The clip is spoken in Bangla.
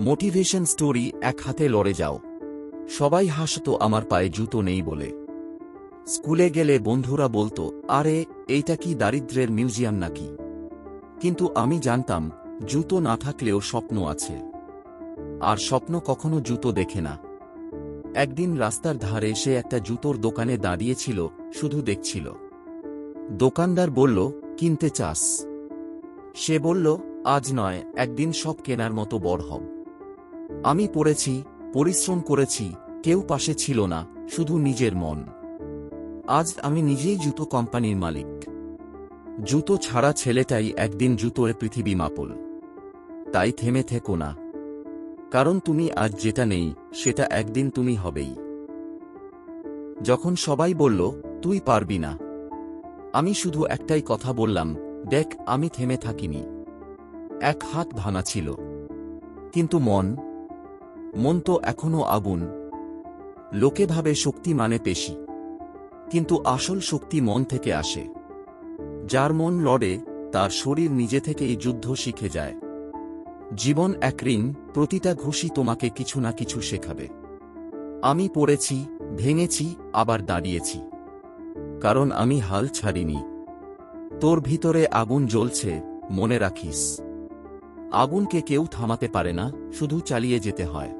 মোটিভেশন স্টোরি এক হাতে লড়ে যাও। সবাই হাসতো, আমার পায়ে জুতো নেই বলে। স্কুলে গেলে বন্ধুরা বলতো, আরে, এইটা কি দারিদ্র্যের মিউজিয়াম নাকি? কিন্তু আমি জানতাম, জুতো না থাকলেও স্বপ্ন আছে। আর স্বপ্ন কখনো জুতো দেখে না। একদিন রাস্তার ধারে সে একটা জুতোর দোকানে দাঁড়িয়েছিল, শুধু দেখছিল। দোকানদার বলল, কিনতে চাস? সে বলল, আজ নয়, একদিন সব কেনার মতো বড় হব। আমি পড়েছি, পরিশ্রম করেছি, কেউ পাশে ছিল না, শুধু নিজের মন। আজ আমি নিজেই জুতো কোম্পানির মালিক। জুতো ছাড়া ছেলেটাই একদিন জুতোর পৃথিবী মাপল। তাই থেমে থেকো না। কারণ তুমি আজ যেটা নেই, সেটা একদিন তুমি হবেই। যখন সবাই বলল, তুই পারবি না। আমি শুধু একটাই কথা বললাম, দেখ, আমি থেমে থাকিনি। এক হাত ভাঙা ছিল। কিন্তু মন মন তো এখনও আগুন। লোকে ভাবে শক্তি মানে পেশি। কিন্তু আসল শক্তি মন থেকে আসে। যার মন লড়ে, তার শরীর নিজে থেকেই যুদ্ধ শিখে যায়। জীবন এক ঋণ, প্রতিটা ঘুষি তোমাকে কিছু না কিছু শেখাবে। আমি পড়েছি, ভেঙেছি, আবার দাঁড়িয়েছি। কারণ আমি হাল ছাড়িনি। তোর ভিতরে আগুন জ্বলছে, মনে রাখিস। আগুনকে কেউ থামাতে পারে না, শুধু চালিয়ে যেতে হয়।